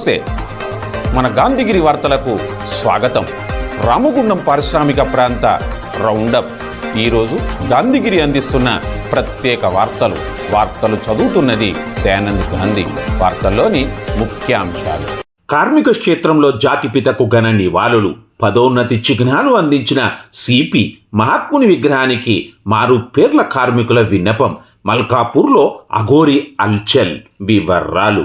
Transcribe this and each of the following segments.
నమస్తే. మన గాంధీగిరి వార్తలకు స్వాగతం. రామగుండం పారిశ్రామిక ప్రాంత రౌండప్. ఈరోజు గాంధీగిరి అందిస్తున్న ప్రత్యేక వార్తలు. వార్తలు చదువుతున్నది దయానంద్ గాంధీ. వార్తల్లోని ముఖ్యాంశాలు. కార్మిక క్షేత్రంలో జాతిపితకు ఘన నివాళులు. పదోన్నతి చిహ్నాలు అందించిన సిపి మహాత్ముని విగ్రహానికి మారు పేర్ల కార్మికుల విన్నపం. మల్కాపూర్లో అఘోరి అల్చల్ వివర్రాలు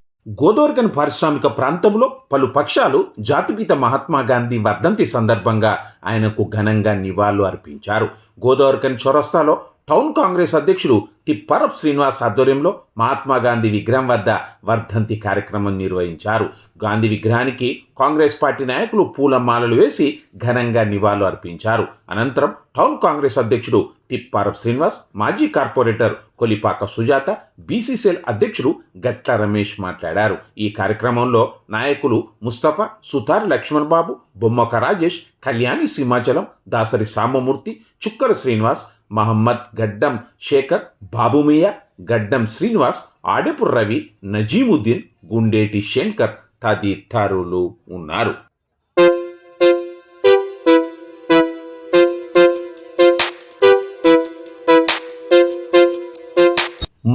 గోదోర్గన్ పారిశ్రామిక ప్రాంతంలో పలు పక్షాలు జాతిపిత మహాత్మా గాంధీ వర్ధంతి సందర్భంగా ఆయనకు ఘనంగా నివాళులు అర్పించారు గోదోర్గన్ చొరస్తాలో టౌన్ కాంగ్రెస్ అధ్యక్షుడు తిప్పరప్ శ్రీనివాస్ ఆధ్వర్యంలో మహాత్మాగాంధీ విగ్రహం వద్ద వర్ధంతి కార్యక్రమం నిర్వహించారు. గాంధీ విగ్రహానికి కాంగ్రెస్ పార్టీ నాయకులు పూలమాలలు వేసి ఘనంగా నివాళులు అర్పించారు. అనంతరం టౌన్ కాంగ్రెస్ అధ్యక్షుడు తిప్పారప్ శ్రీనివాస్ మాజీ కార్పొరేటర్ కొలిపాక సుజాత బీసీసీఎల్ అధ్యక్షుడు గట్ల రమేష్ మాట్లాడారు. ఈ కార్యక్రమంలో నాయకులు ముస్తఫా సుతార్ లక్ష్మణ్ బాబు బొమ్మక రాజేష్ కళ్యాణి సింహాచలం దాసరి సామమూర్తి చుక్కల శ్రీనివాస్ మహమ్మద్ గడ్డం శేఖర్ బాబుమియా గడ్డం శ్రీనివాస్ ఆడెపు రవి నజీముద్దీన్ గుండేటి శంకర్ తదితరులు ఉన్నారు.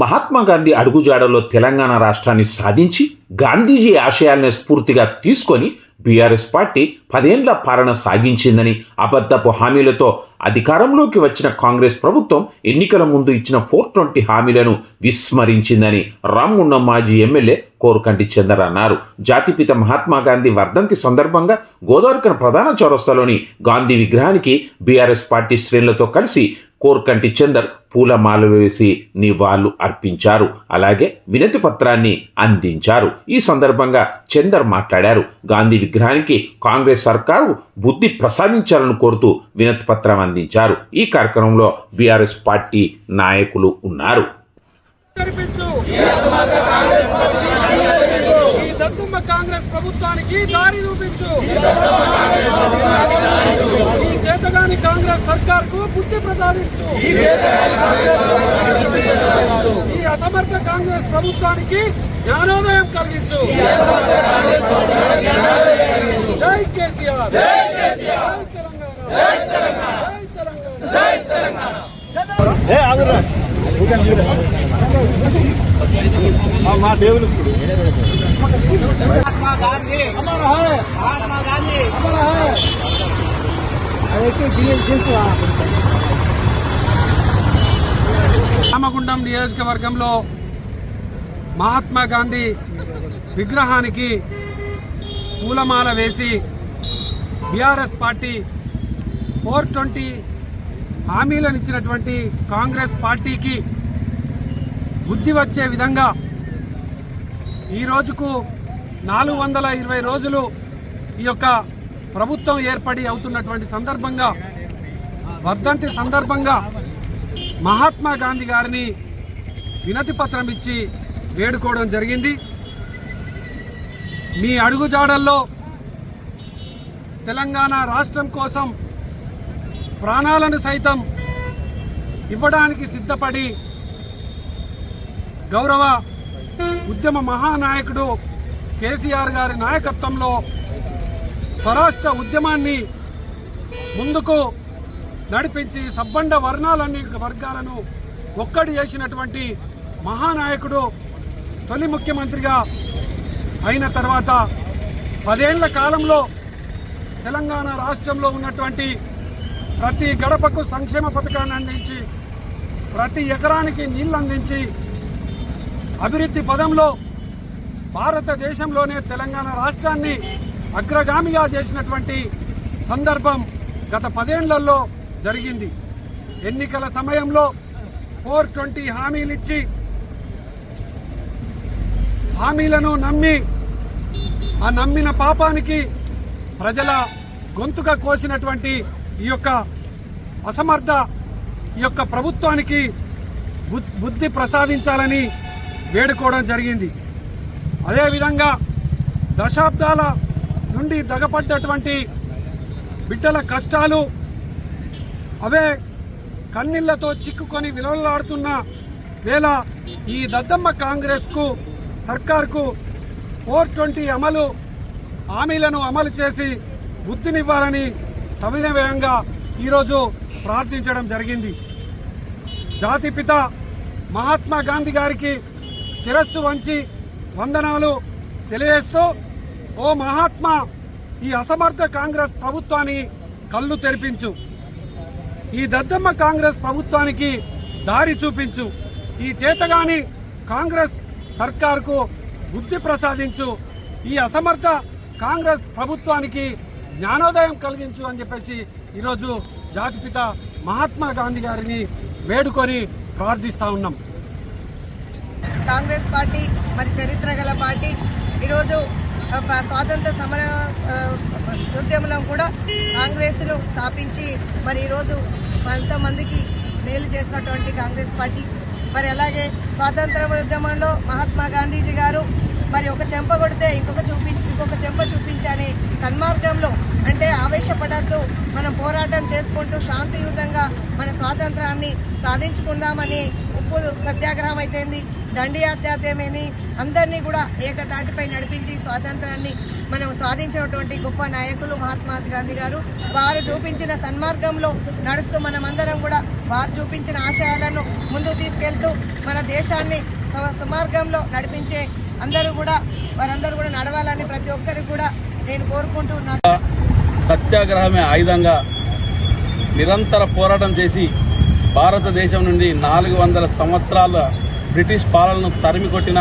మహాత్మా గాంధీ అడుగుజాడలో తెలంగాణ రాష్ట్రాన్ని సాధించి గాంధీజీ ఆశయాల్ని స్ఫూర్తిగా తీసుకొని బీఆర్ఎస్ పార్టీ పదేండ్ల పాలన సాగించిందని అబద్ధపు హామీలతో అధికారంలోకి వచ్చిన కాంగ్రెస్ ప్రభుత్వం ఎన్నికల ముందు ఇచ్చిన ఫోర్ ట్వంటీ హామీలను విస్మరించిందని రామ్మున్న మాజీ ఎమ్మెల్యే కోరుకంటి చందర్ అన్నారు. జాతిపిత మహాత్మా గాంధీ వర్ధంతి సందర్భంగా గోదావరికన ప్రధాన చౌరస్తాలోని గాంధీ విగ్రహానికి బీఆర్ఎస్ పార్టీ శ్రేణులతో కలిసి కోర్కంటి చందర్ పూలమాల వేసి నివాళులు అర్పించారు. అలాగే వినతి పత్రాన్ని అందించారు. ఈ సందర్భంగా చందర్ మాట్లాడారు. గాంధీ విగ్రహానికి కాంగ్రెస్ సర్కారు బుద్ధి ప్రసాదించాలని కోరుతూ వినతి పత్రం అందించారు ఈ కార్యక్రమంలో బీఆర్ఎస్ పార్టీ నాయకులు ఉన్నారు. కాంగ్రెస్ ప్రభుత్వానికి దారి చూపించు. ఈ చేతగాని కాంగ్రెస్ సర్కార్కు బుద్ధి ప్రసాదించు ఈ అసమర్థ కాంగ్రెస్ ప్రభుత్వానికి జ్ఞానోదయం కలిగించు. జై కేసీఆర్. జై తెలంగాణ. మా రామగుండం నియోజకవర్గంలో మహాత్మా గాంధీ విగ్రహానికి పూలమాల వేసి బీఆర్ఎస్ పార్టీ ఫోర్ ట్వంటీ హామీలను ఇచ్చినటువంటి కాంగ్రెస్ పార్టీకి బుద్ధి వచ్చే విధంగా ఈ రోజుకు నాలుగు వందల ఇరవై రోజులు ఈ యొక్క ప్రభుత్వం ఏర్పడి అవుతున్నటువంటి సందర్భంగా వర్ధంతి సందర్భంగా మహాత్మా గాంధీ గారిని వినతి పత్రం ఇచ్చి వేడుకోవడం జరిగింది. మీ అడుగుజాడల్లో తెలంగాణ రాష్ట్రం కోసం ప్రాణాలను సైతం ఇవ్వడానికి సిద్ధపడి గౌరవ ఉద్యమ మహానాయకుడు కేసీఆర్ గారి నాయకత్వంలో స్వరాష్ట్ర ఉద్యమాన్ని ముందుకు నడిపించి సబ్బండ వర్ణాలన్ని వర్గాలను ఒక్కడి చేసినటువంటి మహానాయకుడు తొలి ముఖ్యమంత్రిగా అయిన తర్వాత పదేళ్ళ కాలంలో తెలంగాణ రాష్ట్రంలో ఉన్నటువంటి ప్రతి గడపకు సంక్షేమ పథకాన్ని అందించి ప్రతి ఎకరానికి నీళ్ళు అందించి అభివృద్ధి పదంలో భారతదేశంలోనే తెలంగాణ రాష్ట్రాన్ని అగ్రగామిగా చేసినటువంటి సందర్భం గత పదేళ్ళలో జరిగింది. ఎన్నికల సమయంలో ఫోర్ ట్వంటీ హామీలిచ్చి హామీలను నమ్మి ఆ నమ్మిన పాపానికి ప్రజల గొంతుగా కోసినటువంటి ఈ యొక్క అసమర్థ ఈ యొక్క ప్రభుత్వానికి బుద్ధి ప్రసాదించాలని వేడుకోవడం జరిగింది. అదేవిధంగా దశాబ్దాల నుండి దగపడ్డటువంటి బిడ్డల కష్టాలు అవే కన్నీళ్ళతో చిక్కుకొని విలువలాడుతున్న వేళ ఈ దద్దమ్మ కాంగ్రెస్కు సర్కార్కు ఫోర్ ట్వంటీ అమలు హామీలను అమలు చేసి బుద్ధినివ్వాలని సవినయంగా ఈరోజు ప్రార్థించడం జరిగింది. జాతిపిత మహాత్మా గాంధీ గారికి శిరస్సు వంచి వందనాలు తెలియజేస్తూ ఓ మహాత్మా ఈ అసమర్థ కాంగ్రెస్ ప్రభుత్వాన్ని కళ్ళు తెరిపించు. ఈ దద్దమ్మ కాంగ్రెస్ ప్రభుత్వానికి దారి చూపించు. ఈ చేతగాని కాంగ్రెస్ సర్కార్కు బుద్ధి ప్రసాదించు. ఈ అసమర్థ కాంగ్రెస్ ప్రభుత్వానికి జ్ఞానోదయం కలిగించు అని చెప్పేసి ఈరోజు జాతిపిత మహాత్మా గాంధీ గారిని వేడుకొని ప్రార్థిస్తా ఉన్నాం. కాంగ్రెస్ పార్టీ మరి చరిత్ర గల పార్టీ ఈరోజు స్వాతంత్ర సమర ఉద్యమంలో కూడా కాంగ్రెస్ను స్థాపించి మరి ఈరోజు మందికి మేలు చేసినటువంటి కాంగ్రెస్ పార్టీ. మరి అలాగే స్వాతంత్ర ఉద్యమంలో మహాత్మా గాంధీజీ గారు మరి ఒక చెంప కొడితే ఇంకొక చూపించి ఇంకొక చెంప చూపించని సన్మార్గంలో అంటే ఆవేశపడద్దు. మనం పోరాటం చేసుకుంటూ శాంతియుతంగా మన స్వాతంత్రాన్ని సాధించుకుందామని ఉప్పు సత్యాగ్రహం అయితేంది దండియాత్యాత్యమని అందరినీ కూడా ఏకతాటిపై నడిపించి స్వాతంత్రాన్ని మనం సాధించినటువంటి గొప్ప నాయకులు మహాత్మా గాంధీ గారు. వారు చూపించిన సన్మార్గంలో నడుస్తూ మనమందరం కూడా వారు చూపించిన ఆశయాలను ముందుకు తీసుకెళ్తూ మన దేశాన్ని స- సుమార్గంలో నడిపించే అందరూ కూడా వారందరూ కూడా నడవాలని ప్రతి ఒక్కరికి కూడా నేను కోరుకుంటూ సత్యాగ్రహమే ఆయుధంగా నిరంతర పోరాటం చేసి భారతదేశం నుండి నాలుగు వందల సంవత్సరాల బ్రిటిష్ పాలనను తరిమి కొట్టిన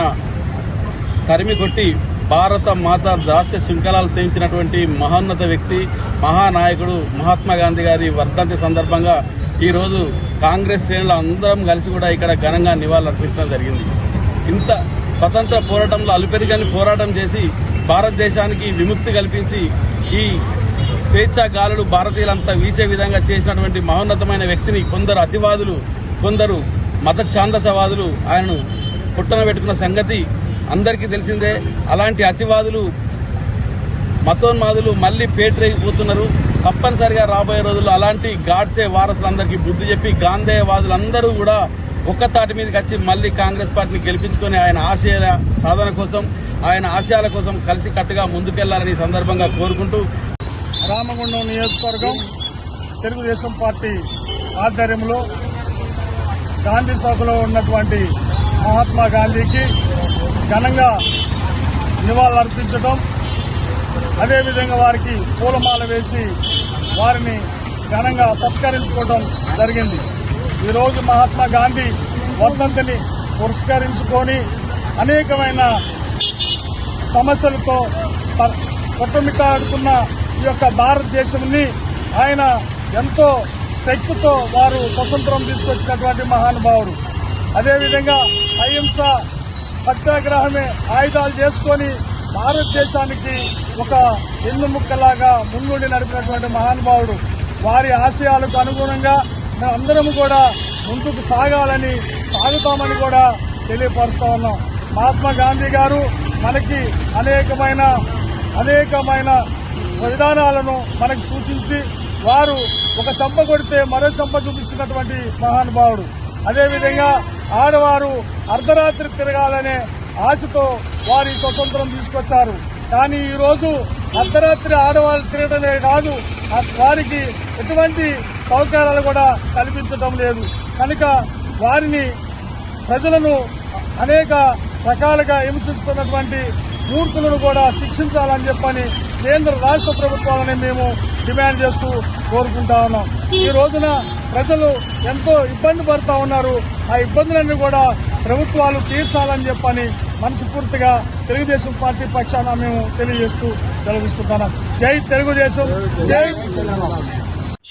తరిమి కొట్టి భారత మాత రాష్ట్ర శృంఖలాలు తెంచినటువంటి మహోన్నత వ్యక్తి మహానాయకుడు మహాత్మా గాంధీ గారి వర్ధంతి సందర్భంగా ఈ రోజు కాంగ్రెస్ శ్రేణులు అందరం కలిసి కూడా ఇక్కడ ఘనంగా నివాళులర్పించడం జరిగింది. ఇంత స్వతంత్ర పోరాటంలో అలుపెరుగని పోరాటం చేసి భారతదేశానికి విముక్తి కల్పించి ఈ స్వేచ్ఛాగాలులు భారతీయులంతా వీచే విధంగా చేసినటువంటి మహోన్నతమైన వ్యక్తిని కొందరు అతివాదులు కొందరు మత ఛాందసవాదులు ఆయనను పుట్టన పెట్టుకున్న సంగతి అందరికీ తెలిసిందే. అలాంటి అతివాదులు మతోన్మాదులు మళ్ళీ పేటరేగిపోతున్నారు తప్పనిసరిగా రాబోయే రోజుల్లో అలాంటి గాడ్సే వారసులందరికీ బుద్ధి చెప్పి గాంధేయవాదులందరూ కూడా తాటి మీదకి వచ్చి మళ్ళీ కాంగ్రెస్ పార్టీని గెలిపించుకొని ఆయన ఆశయాల సాధన కోసం ఆయన ఆశయాల కోసం కలిసి కట్టుగా ముందుకెళ్ళాలని ఈ సందర్భంగా కోరుకుంటూ రామగుండం నియోజకవర్గం తెలుగుదేశం పార్టీ ఆధ్వర్యంలో గాంధీ సభలో ఉన్నటువంటి మహాత్మా గాంధీకి ఘనంగా నివాళులర్పించడం అదేవిధంగా వారికి పూలమాల వేసి వారిని ఘనంగా సత్కరించుకోవడం జరిగింది. ఈరోజు మహాత్మా గాంధీ వర్ధంతిని పురస్కరించుకొని అనేకమైన సమస్యలతో కొట్టుమిట్టాడుతున్న ఈ యొక్క భారతదేశంని ఆయన ఎంతో శక్తితో వారు స్వతంత్రం తీసుకొచ్చినటువంటి మహానుభావుడు. అదేవిధంగా అహింస సత్యాగ్రహమే ఆయుధాలు చేసుకొని భారతదేశానికి ఒక ఎన్ను ముక్కలాగా ముందుండి నడిపినటువంటి మహానుభావుడు. వారి ఆశయాలకు అనుగుణంగా అందరం కూడా ముందుకు సాగాలని సాగుతామని కూడా తెలియపరుస్తా ఉన్నాం. మహాత్మా గాంధీ గారు మనకి అనేకమైన అనేకమైన విధానాలను మనకు సూచించి వారు ఒక చంప కొడితే మరో చంప చూపించినటువంటి మహానుభావుడు. అదేవిధంగా ఆడవారు అర్ధరాత్రి తిరగాలనే ఆశతో వారి స్వతంత్రం తీసుకొచ్చారు. కానీ ఈరోజు అర్ధరాత్రి ఆడవాళ్ళు తిరగడమే కాదు వారికి ఎటువంటి సౌకర్యాలు కూడా కల్పించడం లేదు. కనుక వారిని ప్రజలను అనేక రకాలుగా హింసిస్తున్నటువంటి మూర్ఖులను కూడా శిక్షించాలని చెప్పని కేంద్ర రాష్ట్ర ప్రభుత్వాలని మేము డిమాండ్ చేస్తూ కోరుకుంటా ఉన్నాం. ఈ రోజున ప్రజలు ఎంతో ఇబ్బంది పడుతూ ఉన్నారు. ఆ ఇబ్బందులన్నీ కూడా ప్రభుత్వాలు తీర్చాలని చెప్పని మనస్ఫూర్తిగా తెలుగుదేశం పార్టీ పక్షాన మేము తెలియజేస్తూ సెలవిస్తున్నాం జై తెలుగుదేశం జై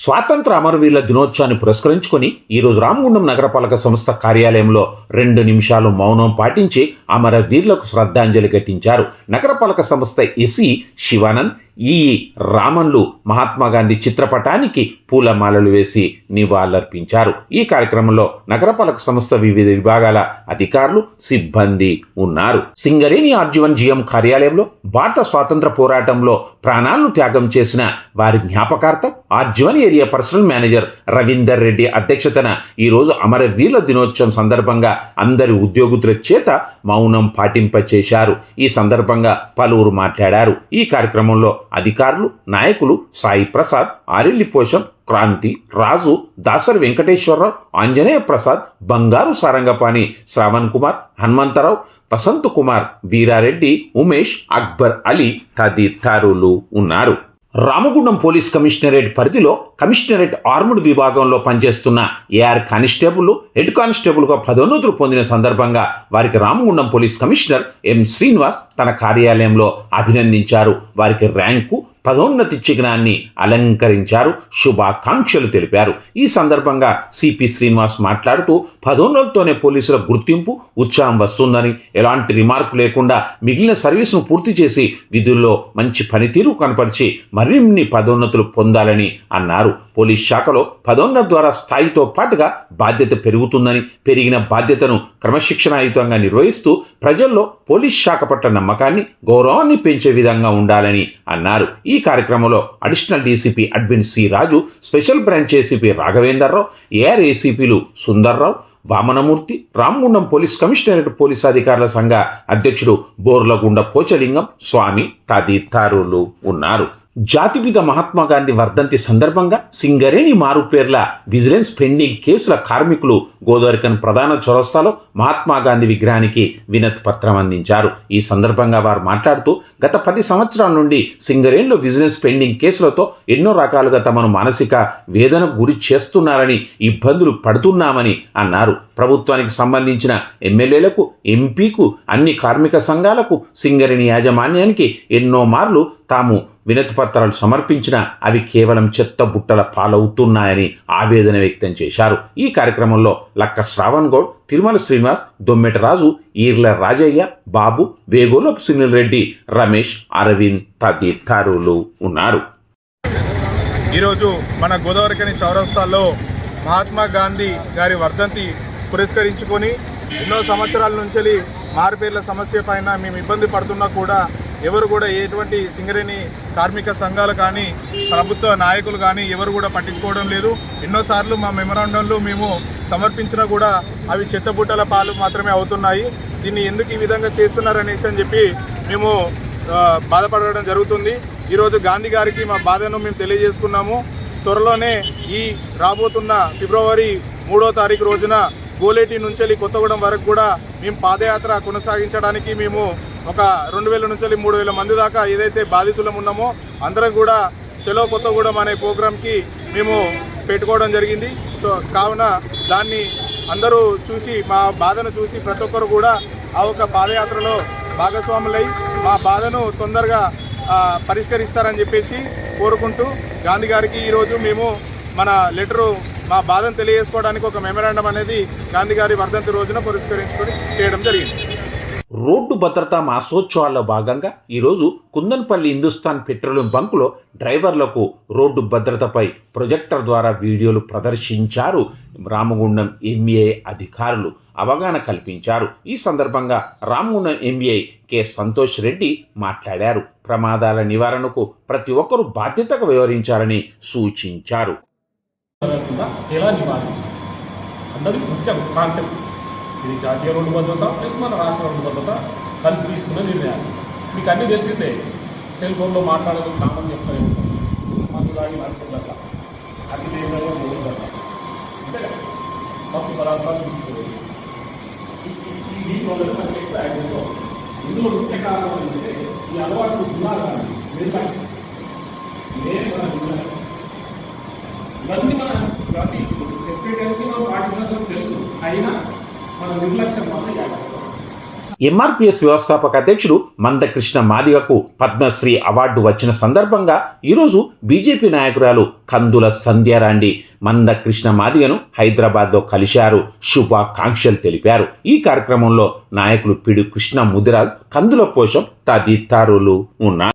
స్వాతంత్ర అమరవీరుల దినోత్సవాన్ని పురస్కరించుకొని ఈరోజు రామగుండం నగరపాలక సంస్థ కార్యాలయంలో రెండు నిమిషాలు మౌనం పాటించి అమరవీరులకు శ్రద్ధాంజలి ఘటించారు నగరపాలక సంస్థ ఎసి శివానంద్. ఈ రామన్లు మహాత్మా గాంధీ చిత్రపటానికి పూలమాలలు వేసి నివాళులర్పించారు. ఈ కార్యక్రమంలో నగరపాలక సంస్థ వివిధ విభాగాల అధికారులు సిబ్బంది ఉన్నారు. సింగరేణి ఆర్జీవన్ జిఎం కార్యాలయంలో భారత స్వాతంత్ర పోరాటంలో ప్రాణాలను త్యాగం చేసిన వారి జ్ఞాపకార్థం RG one area personnel manager Ravinder Reddy అధ్యక్షతన ఈరోజు అమరవీరుల దినోత్సవం సందర్భంగా అందరి ఉద్యోగుల చేత మౌనం పాటింపచేశారు. ఈ సందర్భంగా పలువురు మాట్లాడారు. ఈ కార్యక్రమంలో అధికారులు నాయకులు సాయి ప్రసాద్ ఆరెల్లి పోషం క్రాంతి రాజు దాసరి వెంకటేశ్వరరావు ఆంజనేయ ప్రసాద్ బంగారు సారంగపాణి శ్రావణ్ కుమార్ హనుమంతరావు వసంత్ కుమార్ వీరారెడ్డి ఉమేష్ అక్బర్ అలీ తదితరులు ఉన్నారు. రామగుండం పోలీస్ కమిషనరేట్ పరిధిలో కమిషనరేట్ ఆర్ముడ్ విభాగంలో పనిచేస్తున్న ఏఆర్ కానిస్టేబుల్ హెడ్ కానిస్టేబుల్గా పదోన్నతులు పొందిన సందర్భంగా వారికి Ramagundam police commissioner M Srinivas తన కార్యాలయంలో అభినందించారు. వారికి ర్యాంకు పదోన్నతి చిహ్నాన్ని అలంకరించారు శుభాకాంక్షలు తెలిపారు. ఈ సందర్భంగా సిపి శ్రీనివాస్ మాట్లాడుతూ పదోన్నతితోనే పోలీసుల గుర్తింపు ఉత్సాహం వస్తుందని ఎలాంటి రిమార్కు లేకుండా మిగిలిన సర్వీసును పూర్తి చేసి విధుల్లో మంచి పనితీరు కనపరిచి మరిన్ని పదోన్నతులు పొందాలని అన్నారు. పోలీస్ శాఖలో పదోన్నతి ద్వారా స్థాయితో పాటుగా బాధ్యత పెరుగుతుందని పెరిగిన బాధ్యతను క్రమశిక్షణాయుతంగా నిర్వహిస్తూ ప్రజల్లో పోలీస్ శాఖ పట్ల నమ్మకాన్ని గౌరవాన్ని పెంచే విధంగా ఉండాలని అన్నారు. ఈ కార్యక్రమంలో additional DCP Edwin C Raju special branch ACP Raghavender Rao A R ఏసీపీలు Sundar Rao Vamanamurthy Ramagundam police commissionerate police అధికారుల సంఘ అధ్యక్షుడు బోర్లగుండ పోచలింగం స్వామి తదితరులు ఉన్నారు. జాతిపిత మహాత్మా గాంధీ వర్ధంతి సందర్భంగా సింగరేణి మారుపేర్ల విజిలెన్స్ పెండింగ్ కేసుల కార్మికులు గోదావరికన్ ప్రధాన చౌరస్తాలో మహాత్మా గాంధీ విగ్రహానికి వినతి పత్రం అందించారు. ఈ సందర్భంగా వారు మాట్లాడుతూ గత పది సంవత్సరాల నుండి సింగరేణిలో విజిలెన్స్ పెండింగ్ కేసులతో ఎన్నో రకాలుగా తమను మానసిక వేదన గురి చేస్తున్నారని ఇబ్బందులు పడుతున్నామని అన్నారు. ప్రభుత్వానికి సంబంధించిన ఎమ్మెల్యేలకు ఎంపీకు అన్ని కార్మిక సంఘాలకు సింగరేణి యాజమాన్యానికి ఎన్నో మార్లు తాము వినతి పత్రాలు సమర్పించిన అవి కేవలం చెత్త బుట్టల పాలవుతున్నాయని ఆవేదన వ్యక్తం చేశారు. ఈ కార్యక్రమంలో లక్క శ్రావణ్ గౌడ్ తిరుమల శ్రీనివాస్ దొమ్మెటరాజు ఈర్ల రాజయ్య బాబు వేగోలోపు సునీల్ రెడ్డి రమేష్ అరవింద్ తదితరులు ఉన్నారు. ఈరోజు మన గోదావరికని చౌరస్తాలో మహాత్మా గాంధీ గారి వర్ధంతి పురస్కరించుకొని ఎన్నో సంవత్సరాల నుంచి మారుపేర్ల సమస్య పైన మేము ఇబ్బంది పడుతున్నా కూడా ఎవరు కూడా ఎటువంటి సింగరేణి కార్మిక సంఘాలు కానీ ప్రభుత్వ నాయకులు కానీ ఎవరు కూడా పట్టించుకోవడం లేదు. ఎన్నోసార్లు మా మెమరాండంలో మేము సమర్పించినా కూడా అవి చెత్తబుట్టల పాలు మాత్రమే అవుతున్నాయి. దీన్ని ఎందుకు ఈ విధంగా చేస్తున్నారనేసి అని చెప్పి మేము బాధపడడం జరుగుతుంది. ఈరోజు గాంధీ గారికి మా బాధను మేము తెలియజేసుకున్నాము. త్వరలోనే ఈ రాబోతున్న ఫిబ్రవరి మూడో తారీఖు రోజున గోలేటి నుంచి కొత్తగూడెం వరకు కూడా మేము పాదయాత్ర కొనసాగించడానికి మేము ఒక రెండు వేల నుంచి మూడు వేల మంది దాకా ఏదైతే బాధితులం ఉన్నామో అందరం కూడా చలో కొత్తగూడెం అనే ప్రోగ్రాంకి మేము పెట్టుకోవడం జరిగింది. సో కావున దాన్ని అందరూ చూసి మా బాధను చూసి ప్రతి ఒక్కరు కూడా ఆ ఒక పాదయాత్రలో భాగస్వాములై మా బాధను తొందరగా పరిష్కరిస్తారని చెప్పేసి కోరుకుంటూ గాంధీ గారికి ఈరోజు మేము మన లెటరు మా బాధను తెలియజేసుకోవడానికి ఒక మెమరాండం అనేది గాంధీ గారి వర్ధంతి రోజున పురస్కరించుకొని చేయడం జరిగింది. రోడ్డు భద్రతా మాసోత్సవాల్లో భాగంగా ఈరోజు కుందన్పల్లి హిందుస్థాన్ పెట్రోలియం బంకులో డ్రైవర్లకు రోడ్డు భద్రతపై ప్రొజెక్టర్ ద్వారా వీడియోలు ప్రదర్శించారు. రామగుండం ఎంఏ అధికారులు అవగాహన కల్పించారు. ఈ సందర్భంగా రామగుండం ఎంఏ కె సంతోష్ రెడ్డి మాట్లాడారు. ప్రమాదాల నివారణకు ప్రతి ఒక్కరూ బాధ్యతగా వివరించాలని సూచించారు. అందరి ముఖ్యం కాన్సెప్ట్. ఇది జాతీయ రోడ్డు భద్రత ప్లస్ మన రాష్ట్ర రోడ్డు భద్రత కలిసి తీసుకున్న నిర్ణయాలు. మీకు అన్నీ తెలిసిందే. సెల్ ఫోన్లో మాట్లాడదు కామని చెప్తారు మాకు ఇలాగే నడుపుదట అతి తీవ్రంగా పోతుందట అంతే కదా? మత్తు పదార్థాలు తీసుకోలేదు ఈ దీనివల్ల మనకి ఎక్కువ యాక్సిడెంట్ అవుతుంది. ఇందులో ముఖ్య కారణం ఏంటంటే ఈ అలవాటు ఉన్నారు నిర్లక్ష్యం ఇదే మన నిర్లక్ష్యం ఇవన్నీ మన ప్రతి సెక్రటరీకి మనం పాటించాల్సిన తెలుసు. అయినా మన నిర్లక్ష్యం వల్ల ఎంఆర్పిఎస్ వ్యవస్థాపక అధ్యక్షుడు మందకృష్ణ మాదిగకు పద్మశ్రీ అవార్డు వచ్చిన సందర్భంగా ఈరోజు బీజేపీ నాయకురాలు కందుల సంధ్యారాండి మందకృష్ణ మాదిగను హైదరాబాద్లో కలిశారు. శుభాకాంక్షలు తెలిపారు. ఈ కార్యక్రమంలో నాయకులు పిడి కృష్ణ ముదిరాజ్ కందుల పోషం తదితరులు ఉన్నారు.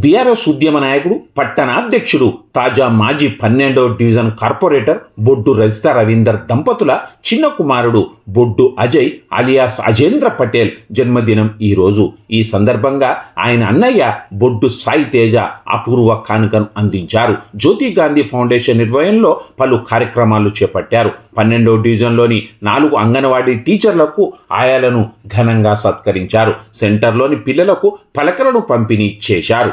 బీఆర్ఎస్ ఉద్యమ నాయకుడు పట్టణాధ్యక్షుడు తాజా మాజీ పన్నెండవ డివిజన్ కార్పొరేటర్ బొడ్డు రజిత రవీందర్ దంపతుల చిన్న కుమారుడు బొడ్డు అజయ్ అలియాస్ అజేంద్ర పటేల్ జన్మదినం ఈరోజు ఈ సందర్భంగా ఆయన అన్నయ్య బొడ్డు సాయి తేజ అపూర్వ కానుకను అందించారు. జ్యోతి గాంధీ ఫౌండేషన్ నిర్వహణలో పలు కార్యక్రమాలు చేపట్టారు. పన్నెండవ డివిజన్లోని నాలుగు అంగన్వాడీ టీచర్లకు ఆయాలను ఘనంగా సత్కరించారు. సెంటర్లోని పిల్లలకు పలకలను పంపిణీ చేశారు.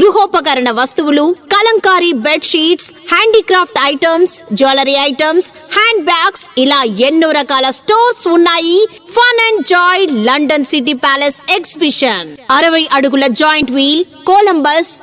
గృహోపకరణ వస్తువులు Kalamkari bed sheets handicraft items jewellery items hand bags ఇలా ఎన్నో రకాల స్టోర్స్ ఉన్నాయి. Fun and joy London city palace exhibition అరవై అడుగుల joint wheel Columbus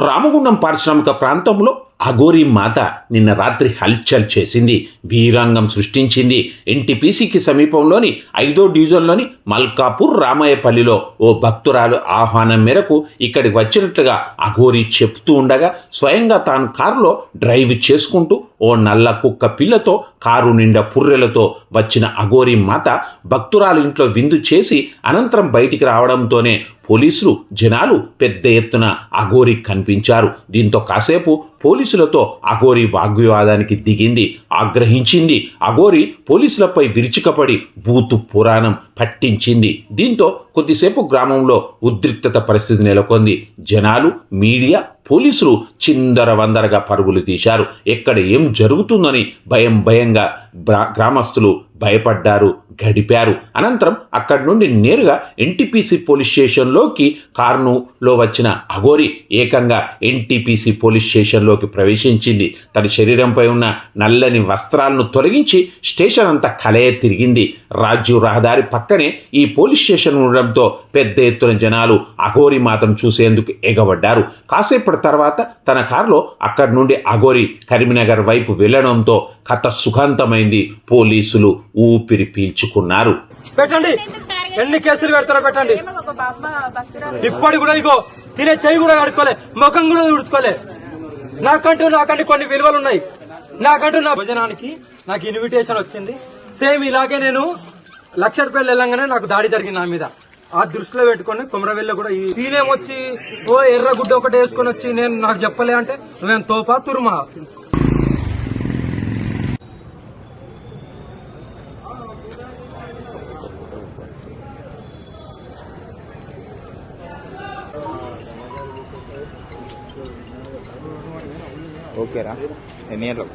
రామగుండం పారిశ్రామిక ప్రాంతంలో అఘోరి మాత నిన్న రాత్రి హల్చల్ చేసింది వీరాంగం సృష్టించింది. ఎన్టీపీసీకి సమీపంలోని ఐదో డివిజన్లోని మల్కాపూర్ రామయ్యపల్లిలో ఓ భక్తురాలు ఆహ్వానం మేరకు ఇక్కడికి వచ్చినట్లుగా అఘోరి చెప్తూ ఉండగా స్వయంగా తాను కారులో డ్రైవ్ చేసుకుంటూ ఓ నల్ల కుక్క పిల్లతో కారు నిండా పుర్రెలతో వచ్చిన అఘోరి మాత భక్తురాలు ఇంట్లో విందు చేసి అనంతరం బయటికి రావడంతోనే పోలీసులు జనాలు పెద్ద ఎత్తున అఘోరి కనిపించారు. దీంతో కాసేపు పోలీసులతో అఘోరి వాగ్వివాదానికి దిగింది ఆగ్రహించింది. అఘోరి పోలీసులపై విరుచుకపడి బూతు పురాణం పట్టించింది. దీంతో కొద్దిసేపు గ్రామంలో ఉద్రిక్తత పరిస్థితి నెలకొంది. జనాలు మీడియా పోలీసులు చిందర వందరగా పరుగులు తీశారు. ఎక్కడ ఏం జరుగుతుందని భయం భయంగా గ్రామస్తులు భయపడ్డారు గడిపారు. అనంతరం అక్కడి నుండి నేరుగా ఎన్టీపీసీ పోలీస్ స్టేషన్లోకి కారునులో వచ్చిన అఘోరి ఏకంగా ఎన్టీపీసీ పోలీస్ స్టేషన్లోకి ప్రవేశించింది. తన శరీరంపై ఉన్న నల్లని వస్త్రాలను తొలగించి స్టేషన్ అంతా కలయ తిరిగింది. రాజీవ్ రహదారి పక్కనే ఈ పోలీస్ స్టేషన్ ఉండడంతో పెద్ద ఎత్తున జనాలు అఘోరి మాత్రం చూసేందుకు ఎగబడ్డారు. కాసేపటి తర్వాత తన కారులో అక్కడి నుండి అఘోరి కరీంనగర్ వైపు వెళ్ళడంతో కథ సుఖాంతమైంది. పోలీసులు ఊపిరి పీల్చుకున్నారు. పెట్టండి. ఎన్ని కేసులు పెడతారో పెట్టండి. ఇప్పటి కూడా ఇగో తినే చెయ్యి కూడా కడుక్కోలే ముఖం కూడా ఉడుచుకోలే నాకంటూ నాకంటూ కొన్ని విలువలు ఉన్నాయి. నాకంటూ నా భజనానికి నాకు ఇన్విటేషన్ వచ్చింది. సేమ్ ఇలాగే నేను లక్ష రూపాయలు వెళ్ళంగానే నాకు దాడి జరిగింది నా మీద. ఆ దృష్టిలో పెట్టుకొని కుమరవెల్లి కూడా ఈ- ఈయనేమొచ్చి ఓ ఎర్ర గుడ్డ ఒకటి వేసుకొని వచ్చి నేను నాకు చెప్పలే అంటే నువ్వేం తోపా తురుమా? ఓకేరా. ఎన్ని గంటలకు?